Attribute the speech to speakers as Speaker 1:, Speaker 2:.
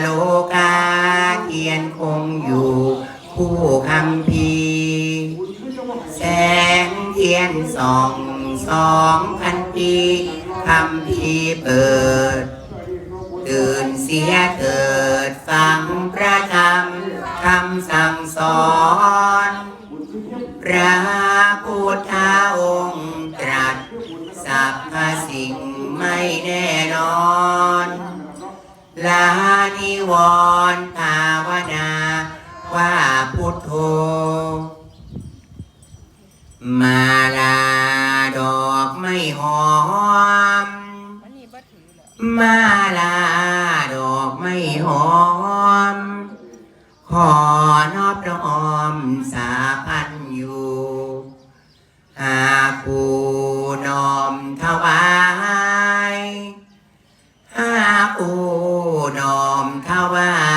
Speaker 1: โลกาเทียนคงอยู่ คู่คำพีแสงเทียนสองสองพันปีคำพีเปิด ตื่นเสียเกิดฟังพระธรรมคำสั่งสอนพระพุทธองค์ตรัสสัพพสิ่งไม่แน่นอน ลานิวรภาวนาว่าพุทโธมาลาดอกไม่หอม มาลาดอกไม่หอม ขอนอบน้อมสาพันอยู่หากผู้น้อมถวายหากผู้ น้อมถวาย